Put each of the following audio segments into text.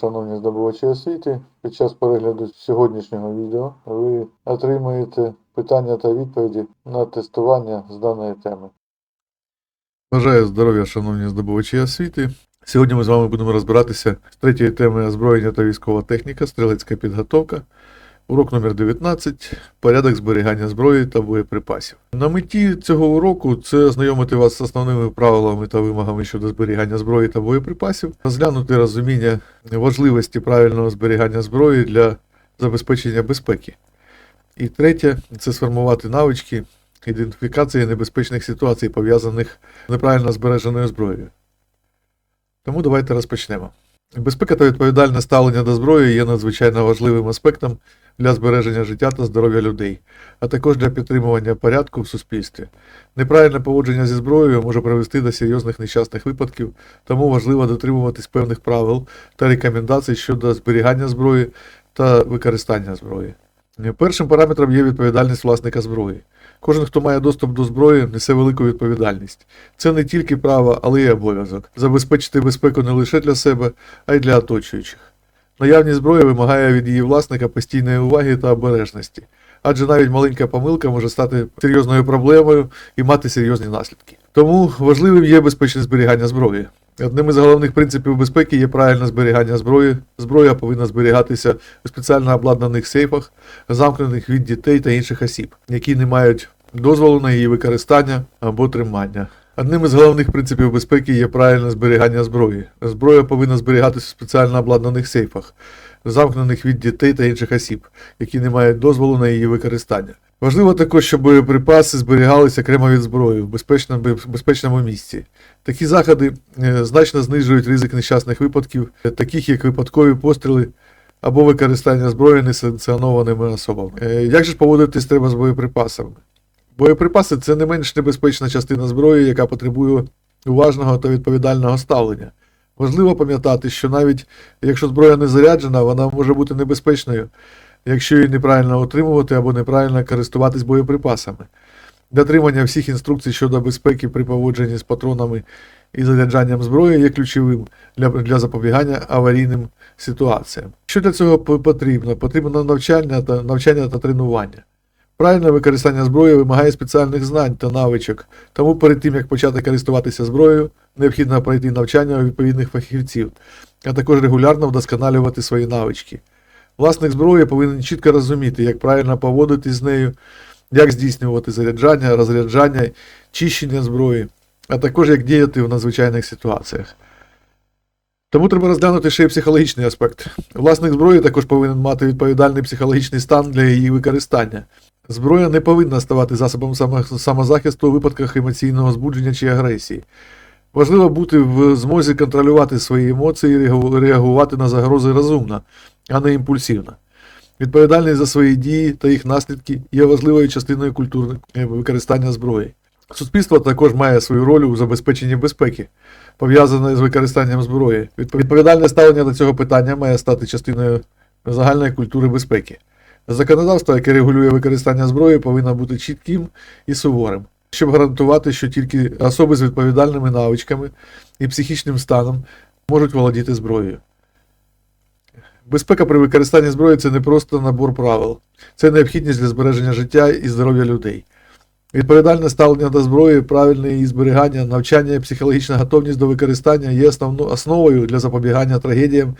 Шановні здобувачі освіти, під час перегляду сьогоднішнього відео ви отримаєте питання та відповіді на тестування з даної теми. Бажаю здоров'я, шановні здобувачі освіти. Сьогодні ми з вами будемо розбиратися з третьої теми озброєння та військова техніка, стрілецька підготовка. Урок номер 19 порядок зберігання зброї та боєприпасів. На меті цього уроку це ознайомити вас з основними правилами та вимогами щодо зберігання зброї та боєприпасів, розглянути розуміння важливості правильного зберігання зброї для забезпечення безпеки. І третє це сформувати навички ідентифікації небезпечних ситуацій, пов'язаних з неправильно збереженою зброєю. Тому давайте розпочнемо. Безпека та відповідальне ставлення до зброї є надзвичайно важливим аспектом для збереження життя та здоров'я людей, а також для підтримування порядку в суспільстві. Неправильне поводження зі зброєю може привести до серйозних нещасних випадків, тому важливо дотримуватись певних правил та рекомендацій щодо зберігання зброї та використання зброї. Першим параметром є відповідальність власника зброї. Кожен, хто має доступ до зброї, несе велику відповідальність. Це не тільки право, але й обов'язок забезпечити безпеку не лише для себе, а й для оточуючих. Наявність зброї вимагає від її власника постійної уваги та обережності, адже навіть маленька помилка може стати серйозною проблемою і мати серйозні наслідки. Тому важливим є безпечне зберігання зброї. Одним із головних принципів безпеки є правильне зберігання зброї. Зброя повинна зберігатися у спеціально обладнаних сейфах, замкнених від дітей та інших осіб, які не мають дозволу на її використання або тримання. Одним із головних принципів безпеки є правильне зберігання зброї. Зброя повинна зберігатися у спеціально обладнаних сейфах, замкнених від дітей та інших осіб, які не мають дозволу на її використання. Важливо також, щоб боєприпаси зберігалися окремо від зброї в безпечному, безпечному місці. Такі заходи е, значно знижують ризик нещасних випадків, е, таких як випадкові постріли або використання зброї несанкціонованими особами. Е, Як же ж поводитись треба з боєприпасами? Боєприпаси це не менш небезпечна частина зброї, яка потребує уважного та відповідального ставлення. Важливо пам'ятати, що навіть якщо зброя не заряджена, вона може бути небезпечною, якщо її неправильно отримувати або неправильно користуватись боєприпасами. Дотримання всіх інструкцій щодо безпеки при поводженні з патронами і заряджанням зброї є ключовим для, для запобігання аварійним ситуаціям. Що для цього потрібно? Потрібно навчання та, навчання та тренування. Правильне використання зброї вимагає спеціальних знань та навичок, тому перед тим як почати користуватися зброєю, необхідно пройти навчання у відповідних фахівців, а також регулярно вдосконалювати свої навички. Власник зброї повинен чітко розуміти, як правильно поводитись з нею, як здійснювати заряджання, розряджання, чищення зброї, а також як діяти в надзвичайних ситуаціях. Тому треба розглянути ще й психологічний аспект. Власник зброї також повинен мати відповідальний психологічний стан для її використання. Зброя не повинна ставати засобом самозахисту у випадках емоційного збудження чи агресії. Важливо бути в змозі контролювати свої емоції і реагувати на загрози розумно, а не імпульсивно. Відповідальність за свої дії та їх наслідки є важливою частиною культури е, використання зброї. Суспільство також має свою роль у забезпеченні безпеки, пов'язаної з використанням зброї. Відповідальне ставлення до цього питання має стати частиною загальної культури безпеки. Законодавство, яке регулює використання зброї, повинно бути чітким і суворим, щоб гарантувати, що тільки особи з відповідальними навичками і психічним станом можуть володіти зброєю. Безпека при використанні зброї це не просто набор правил, це необхідність для збереження життя і здоров'я людей. Відповідальне ставлення до зброї, правильне її зберігання, навчання і психологічна готовність до використання є основно- основою для запобігання трагедіям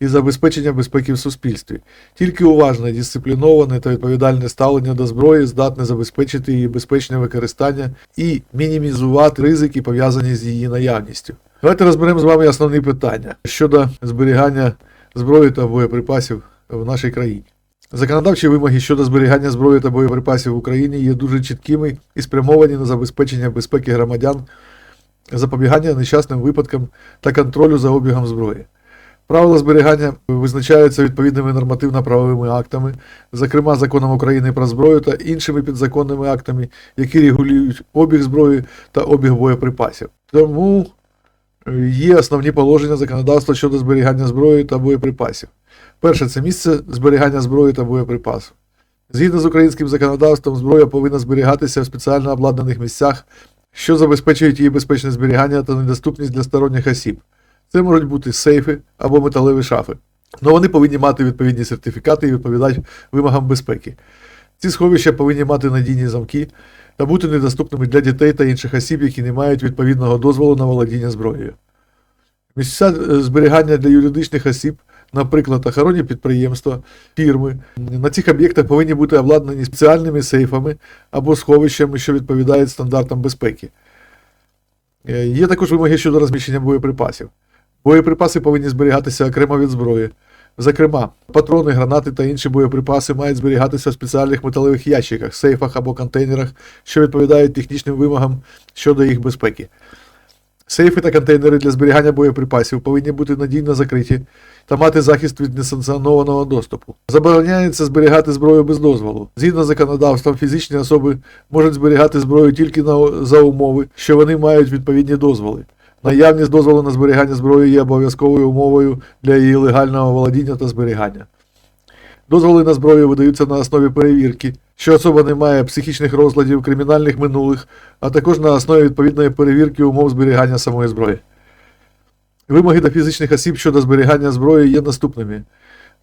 і забезпечення безпеки в суспільстві. Тільки уважне, дисципліноване та відповідальне ставлення до зброї здатне забезпечити її безпечне використання і мінімізувати ризики, пов'язані з її наявністю. Давайте розберемо з вами основні питання щодо зберігання зброї та боєприпасів в нашій країні. Законодавчі вимоги щодо зберігання зброї та боєприпасів в Україні є дуже чіткими і спрямовані на забезпечення безпеки громадян, запобігання нещасним випадкам та контролю за обігом зброї. Правила зберігання визначаються відповідними нормативно-правовими актами, зокрема законом України про зброю та іншими підзаконними актами, які регулюють обіг зброї та обіг боєприпасів. Тому е, є основні положення законодавства щодо зберігання зброї та боєприпасів. Перше це місце зберігання зброї та боєприпасів. Згідно з українським законодавством, зброя повинна зберігатися в спеціально обладнаних місцях, що забезпечують її безпечне зберігання та недоступність для сторонніх осіб. Це можуть бути сейфи або металеві шафи. Але вони повинні мати відповідні сертифікати і відповідати вимогам безпеки. Ці сховища повинні мати надійні замки та бути недоступними для дітей та інших осіб, які не мають відповідного дозволу на володіння зброєю. Місця е, зберігання для юридичних осіб, наприклад, охоронні підприємства, фірми, на цих об'єктах повинні бути обладнані спеціальними сейфами або сховищами, що відповідають стандартам безпеки. Е, Є також вимоги щодо розміщення боєприпасів. Боєприпаси повинні зберігатися окремо від зброї. Зокрема, патрони, гранати та інші боєприпаси мають зберігатися в спеціальних металевих ящиках, сейфах або контейнерах, що відповідають технічним вимогам щодо їх безпеки. Сейфи та контейнери для зберігання боєприпасів повинні бути надійно закриті та мати захист від несанкціонованого доступу. Забороняється зберігати зброю без дозволу. Згідно з законодавством, фізичні особи можуть зберігати зброю тільки на, за умови, що вони мають відповідні дозволи. Наявність дозволу на зберігання зброї є обов'язковою умовою для її легального володіння та зберігання. Дозволи на зброю видаються на основі перевірки, що особа не має психічних розладів, кримінальних минулих, а також на основі відповідної перевірки умов зберігання самої зброї. Вимоги до фізичних осіб щодо зберігання зброї є наступними.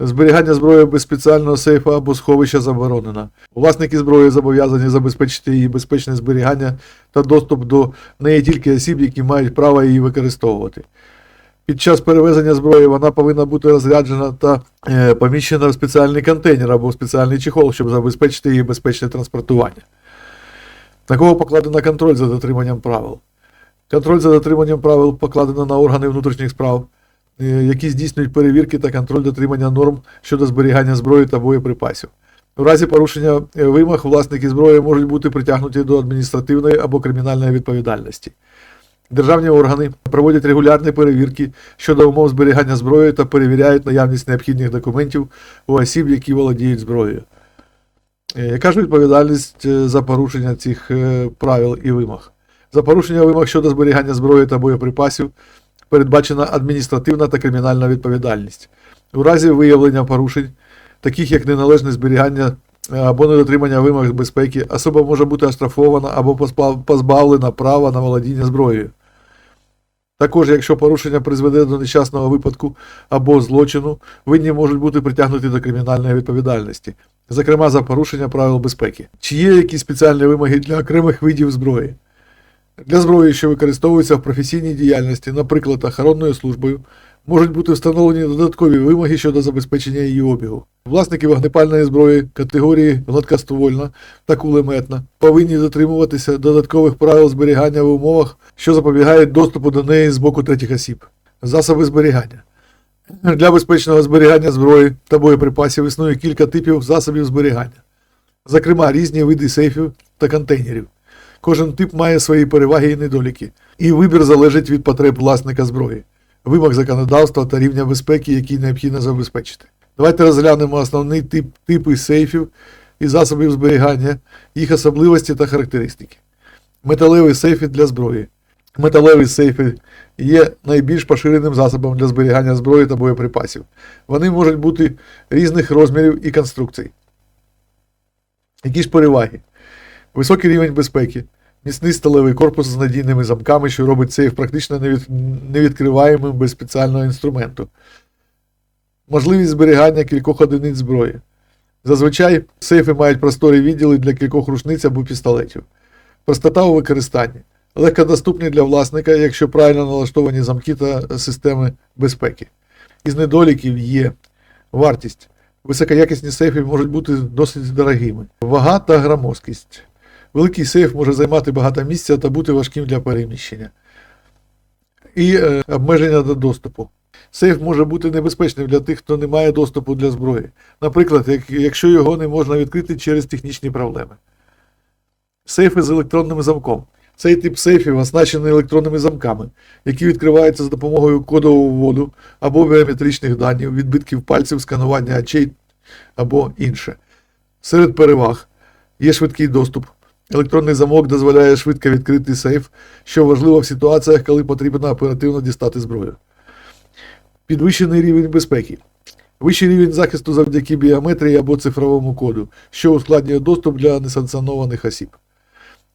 Зберігання зброї без спеціального сейфа або сховища заборонено. Власники зброї зобов'язані забезпечити її безпечне зберігання та доступ до неї тільки осіб, які мають право її використовувати. Під час перевезення зброї вона повинна бути розряджена та е, поміщена в спеціальний контейнер або в спеціальний чехол, щоб забезпечити її безпечне транспортування. На кого покладено контроль за дотриманням правил? Контроль за дотриманням правил покладено на органи внутрішніх справ, які здійснюють перевірки та контроль дотримання норм щодо зберігання зброї та боєприпасів. У разі порушення е, вимог власники зброї можуть бути притягнуті до адміністративної або кримінальної відповідальності. Державні органи проводять регулярні перевірки щодо умов зберігання зброї та перевіряють наявність необхідних документів у осіб, які володіють зброєю. Е, Яка ж відповідальність е, за порушення цих е, правил і вимог? За порушення вимог щодо зберігання зброї та боєприпасів передбачена адміністративна та кримінальна відповідальність. У разі виявлення порушень, таких як неналежне зберігання е, або недотримання вимог безпеки, особа може бути оштрафована або позбавлена права на володіння зброєю. Також, якщо порушення призведе до нещасного випадку або злочину, винні можуть бути притягнуті до кримінальної відповідальності, зокрема за порушення правил безпеки. Чи є якісь спеціальні вимоги для окремих видів зброї? Для зброї, що використовується в професійній діяльності, наприклад, охоронною службою, можуть бути встановлені додаткові вимоги щодо забезпечення її обігу. Власники вогнепальної зброї категорії гладкоствольна та кулеметна повинні дотримуватися додаткових правил зберігання в умовах, що запобігають доступу до неї з боку третіх осіб. Засоби зберігання. Для безпечного зберігання зброї та боєприпасів існує кілька типів засобів зберігання, зокрема різні види сейфів та контейнерів. Кожен тип має свої переваги і недоліки, і вибір залежить від потреб власника зброї, вимог законодавства та рівня безпеки, який необхідно забезпечити. Давайте розглянемо основні тип, типи сейфів і засобів зберігання, їх особливості та характеристики. Металеві сейфи для зброї. Металеві сейфи є найбільш поширеним засобом для зберігання зброї та боєприпасів. Вони можуть бути різних розмірів і конструкцій. Які ж переваги? Високий рівень безпеки, міцний сталевий корпус з надійними замками, що робить сейф практично невід... невідкриваємим без спеціального інструменту. Можливість зберігання кількох одиниць зброї. Зазвичай сейфи мають просторі відділи для кількох рушниць або пістолетів. Простота у використанні. Легкодоступні для власника, якщо правильно налаштовані замки та системи безпеки. Із недоліків є вартість. Високоякісні сейфи можуть бути досить дорогими. Вага та громоздкість. Великий сейф може займати багато місця та бути важким для переміщення. І е, обмеження до доступу. Сейф може бути небезпечним для тих, хто не має доступу для зброї. Наприклад, як, якщо його не можна відкрити через технічні проблеми. Сейфи з електронним замком. Цей тип сейфів оснащений електронними замками, які відкриваються за допомогою кодового вводу або біометричних даних, відбитків пальців, сканування очей або інше. Серед переваг є швидкий доступ. Електронний замок дозволяє швидко відкрити сейф, що важливо в ситуаціях, коли потрібно оперативно дістати зброю. Підвищений рівень безпеки. Вищий рівень захисту завдяки біометрії або цифровому коду, що ускладнює доступ для несанкціонованих осіб.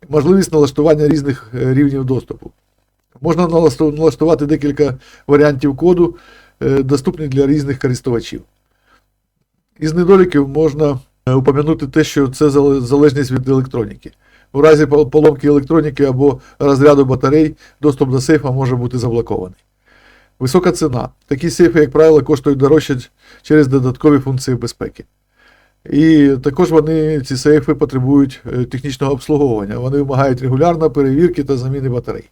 можливість налаштування різних е, рівнів доступу. Можна налаштувати декілька варіантів коду, е, доступних для різних користувачів. Із недоліків можна е, упомянути те, що це залежність від електроніки. У разі поломки електроніки або розряду батарей доступ до сейфа може бути заблокований. Висока ціна. Такі сейфи, як правило, коштують дорожче через додаткові функції безпеки. І також вони, ці сейфи, потребують е, технічного обслуговування. Вони вимагають регулярно перевірки та заміни батарей.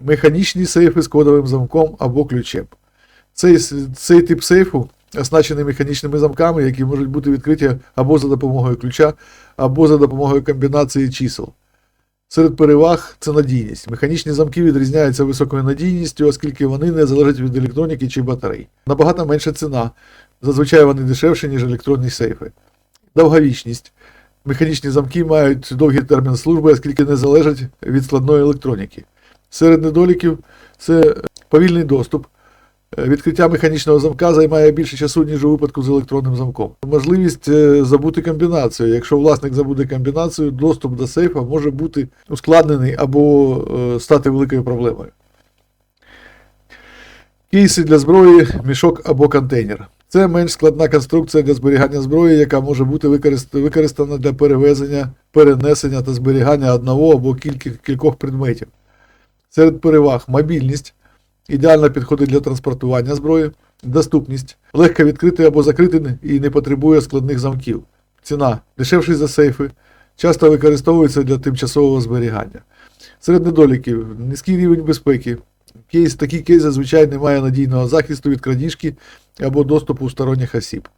Механічні сейфи з кодовим замком або ключем. Цей, цей тип сейфу оснащений механічними замками, які можуть бути відкриті або за допомогою ключа, або за допомогою комбінації чисел. Серед переваг це надійність. Механічні замки відрізняються високою надійністю, оскільки вони не залежать від електроніки чи батарей. Набагато менша ціна. Зазвичай вони дешевші, ніж електронні сейфи. Довговічність. Механічні замки мають довгий термін служби, оскільки не залежать від складної електроніки. Серед недоліків це повільний доступ. Е, Відкриття механічного замка займає більше часу, ніж у випадку з електронним замком. Можливість е, забути комбінацію. Якщо власник забуде комбінацію, доступ до сейфа може бути ускладнений або е, стати великою проблемою. Кейси для зброї, мішок або контейнер. Це менш складна конструкція для зберігання зброї, яка може бути використана для перевезення, перенесення та зберігання одного або кількох предметів. Серед переваг мобільність ідеально підходить для транспортування зброї, доступність, легко відкрити або закрити і не потребує складних замків. Ціна дешевший за сейфи, часто використовується для тимчасового зберігання. Серед недоліків низький рівень безпеки. Кейс, такий кейс зазвичай не має надійного захисту від крадіжки або доступу сторонніх осіб.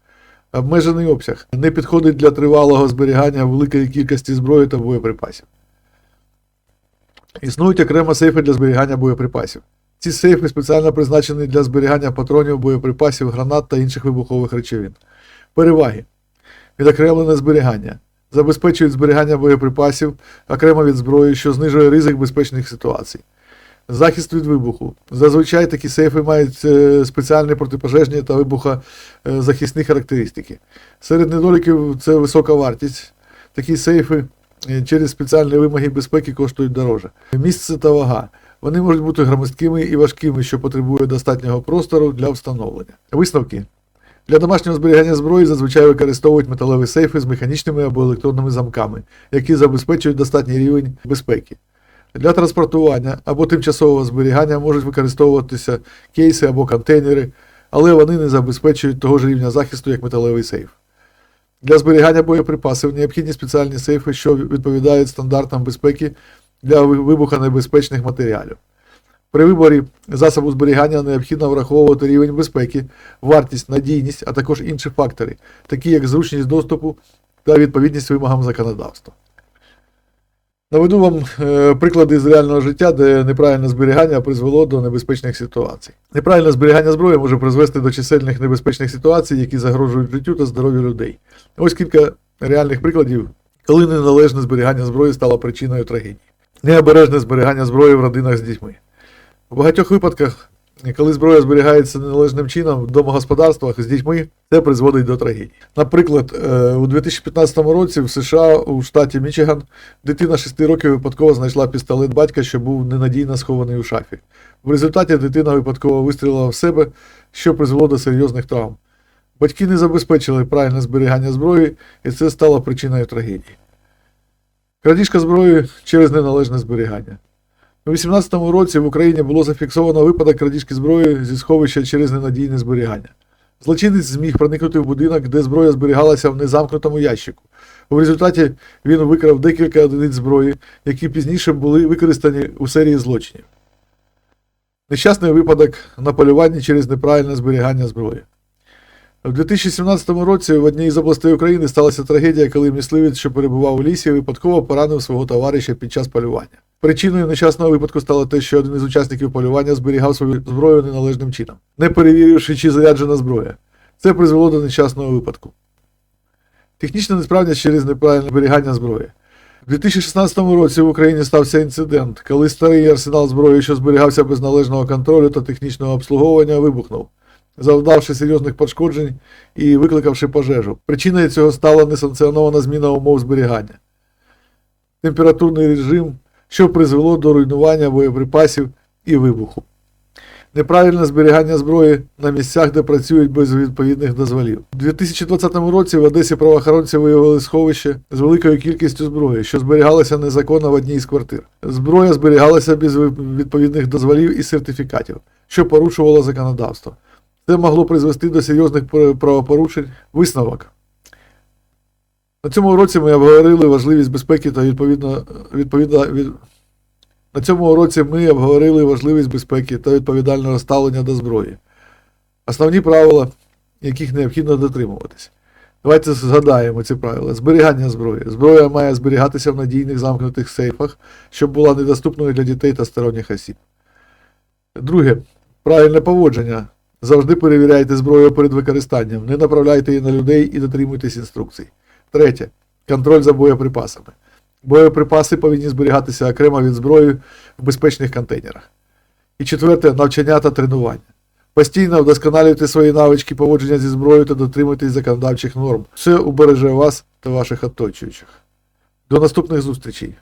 Обмежений обсяг не підходить для тривалого зберігання великої кількості зброї та боєприпасів. Існують окремо сейфи для зберігання боєприпасів. Ці сейфи спеціально призначені для зберігання патронів, боєприпасів, гранат та інших вибухових речовин. Переваги: відокремлене зберігання. Забезпечують зберігання боєприпасів окремо від зброї, що знижує ризик безпечних ситуацій. Захист від вибуху. Зазвичай такі сейфи мають е, спеціальні протипожежні та вибухозахисні характеристики. Серед недоліків це висока вартість. Такі сейфи е, через спеціальні вимоги безпеки коштують дороже. Місце та вага. Вони можуть бути громоздкими і важкими, що потребує достатнього простору для встановлення. Висновки. Для домашнього зберігання зброї зазвичай використовують металеві сейфи з механічними або електронними замками, які забезпечують достатній рівень безпеки. Для транспортування або тимчасового зберігання можуть використовуватися кейси або контейнери, але вони не забезпечують того ж рівня захисту, як металевий сейф. Для зберігання боєприпасів необхідні спеціальні сейфи, що відповідають стандартам безпеки для ви- вибухонебезпечних матеріалів. При виборі засобу зберігання необхідно враховувати рівень безпеки, вартість, надійність, а також інші фактори, такі як зручність доступу та відповідність вимогам законодавства. Наведу вам е, приклади з реального життя, де неправильне зберігання призвело до небезпечних ситуацій. Неправильне зберігання зброї може призвести до чисельних небезпечних ситуацій, які загрожують життю та здоров'ю людей. Ось кілька реальних прикладів, коли неналежне зберігання зброї стало причиною трагедії. Необережне зберігання зброї в родинах з дітьми. В багатьох випадках, коли зброя зберігається неналежним чином в домогосподарствах з дітьми, це призводить до трагедії. Наприклад, е, у 2015 році в США у штаті Мічиган дитина 6 років випадково знайшла пістолет батька, що був ненадійно схований у шафі. В результаті дитина випадково вистрілила в себе, що призвело до серйозних травм. Батьки не забезпечили правильне зберігання зброї, і це стало причиною трагедії. Крадіжка зброї через неналежне зберігання. У 2018 році в Україні було зафіксовано випадок крадіжки зброї зі сховища через ненадійне зберігання. Злочинець зміг проникнути в будинок, де зброя зберігалася в незамкнутому ящику. У результаті він викрав декілька одиниць зброї, які пізніше були використані у серії злочинів. Нещасний випадок на полюванні через неправильне зберігання зброї. У 2017 році в одній з областей України сталася трагедія, коли мисливець, що перебував у лісі, випадково поранив свого товариша під час полювання. Причиною нещасного випадку стало те, що один із учасників полювання зберігав свою зброю неналежним чином, не перевіривши, чи заряджена зброя. Це призвело до нещасного випадку. Технічна несправність через неправильне зберігання зброї. У 2016 році в Україні стався інцидент, коли старий арсенал зброї, що зберігався без належного контролю та технічного обслуговування, вибухнув, завдавши серйозних пошкоджень і викликавши пожежу. Причиною цього стала несанкціонована зміна умов зберігання. температурний режим, що призвело до руйнування боєприпасів і вибуху. Неправильне зберігання зброї на місцях, де працюють без відповідних дозволів. У 2020 році в Одесі правоохоронці виявили сховище з великою кількістю зброї, що зберігалося незаконно в одній з квартир. Зброя зберігалася без відповідних дозволів і сертифікатів, що порушувало законодавство. Це могло призвести до серйозних правопорушень. Висновок. На цьому уроці ми обговорили важливість безпеки та відповідно, відповідно від... На цьому уроці ми обговорили важливість безпеки та відповідального ставлення до зброї. Основні правила, яких необхідно дотримуватись. Давайте згадаємо ці правила. Зберігання зброї. Зброя має зберігатися в надійних замкнутих сейфах, щоб була недоступною для дітей та сторонніх осіб. Друге. Правильне поводження. Завжди перевіряйте зброю перед використанням, не направляйте її на людей і дотримуйтесь інструкцій. Третє. Контроль за боєприпасами. Боєприпаси повинні зберігатися окремо від зброї в безпечних контейнерах. І четверте навчання та тренування. Постійно вдосконалюйте свої навички поводження зі зброєю та дотримуйтесь законодавчих норм. Це убереже вас та ваших оточуючих. До наступних зустрічей!